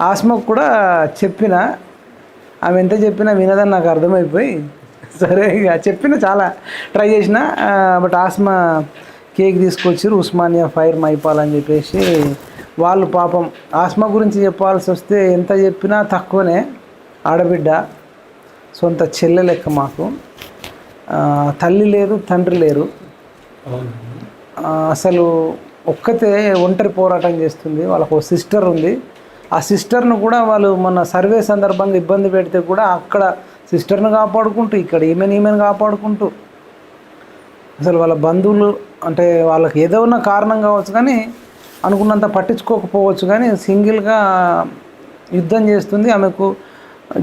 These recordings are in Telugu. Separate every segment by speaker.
Speaker 1: ఆస్మకు కూడా చెప్పిన. ఆమె ఎంత చెప్పినా వినదని నాకు అర్థమైపోయి. సరే ఇక చెప్పిన చాలా ట్రై చేసిన. బట్ ఆస్మా కేక్ తీసుకొచ్చారు ఉస్మానియా ఫైర్ మైపాల్ అని చెప్పేసి. వాళ్ళు పాపం ఆస్మా గురించి చెప్పాల్సి వస్తే ఎంత చెప్పినా తక్కువనే ఆడబిడ్డ. సొంత చెల్లె లెక్క మాకు. తల్లి లేదు తండ్రి లేరు. అసలు ఒక్కతే ఒంటరి పోరాటం చేస్తుంది. వాళ్ళకు ఒక సిస్టర్ ఉంది. ఆ సిస్టర్ను కూడా వాళ్ళు మన సర్వే సందర్భంగా ఇబ్బంది పెడితే కూడా అక్కడ సిస్టర్ను కాపాడుకుంటూ ఇక్కడ ఈమెను ఈమెను కాపాడుకుంటూ. అసలు వాళ్ళ బంధువులు అంటే వాళ్ళకి ఏదో ఉన్న కారణం కావచ్చు కానీ అనుకున్నంత పట్టించుకోకపోవచ్చు కానీ సింగిల్గా యుద్ధం చేస్తుంది. ఆమెకు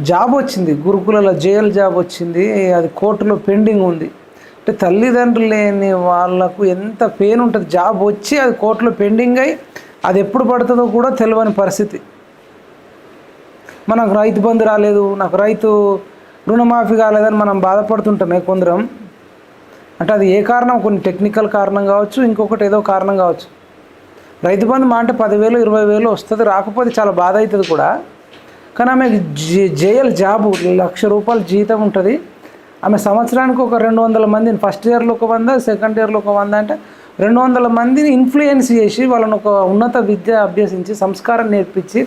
Speaker 1: జాబ్ వచ్చింది గురుకులలో జైలు జాబ్ వచ్చింది. అది కోర్టులో పెండింగ్ ఉంది. అంటే తల్లిదండ్రులు లేని వాళ్ళకు ఎంత పెయిన్ ఉంటుంది? జాబ్ వచ్చి అది కోర్టులో పెండింగ్ అయి అది ఎప్పుడు పడుతుందో కూడా తెలియని పరిస్థితి. మనకు రైతు బంధు రాలేదు నాకు రైతు రుణమాఫీ కాలేదని మనం బాధపడుతుంటామే కొందరం. అంటే అది ఏ కారణం? కొన్ని టెక్నికల్ కారణం కావచ్చు ఇంకొకటి ఏదో కారణం కావచ్చు. రైతు బంధు మా అంటే పదివేలు ఇరవై వేలు వస్తుంది రాకపోతే చాలా బాధ అవుతుంది కూడా. కానీ ఆమె జేఎల్ జాబు లక్ష రూపాయల జీతం ఉంటుంది. ఆమె సంవత్సరానికి ఒక రెండు వందల మందిని ఫస్ట్ ఇయర్లో ఒక వంద సెకండ్ ఇయర్లో ఒక వంద అంటే రెండు వందల మందిని ఇన్ఫ్లుయెన్స్ చేసి వాళ్ళని ఒక ఉన్నత విద్య అభ్యసించి సంస్కారం నేర్పించి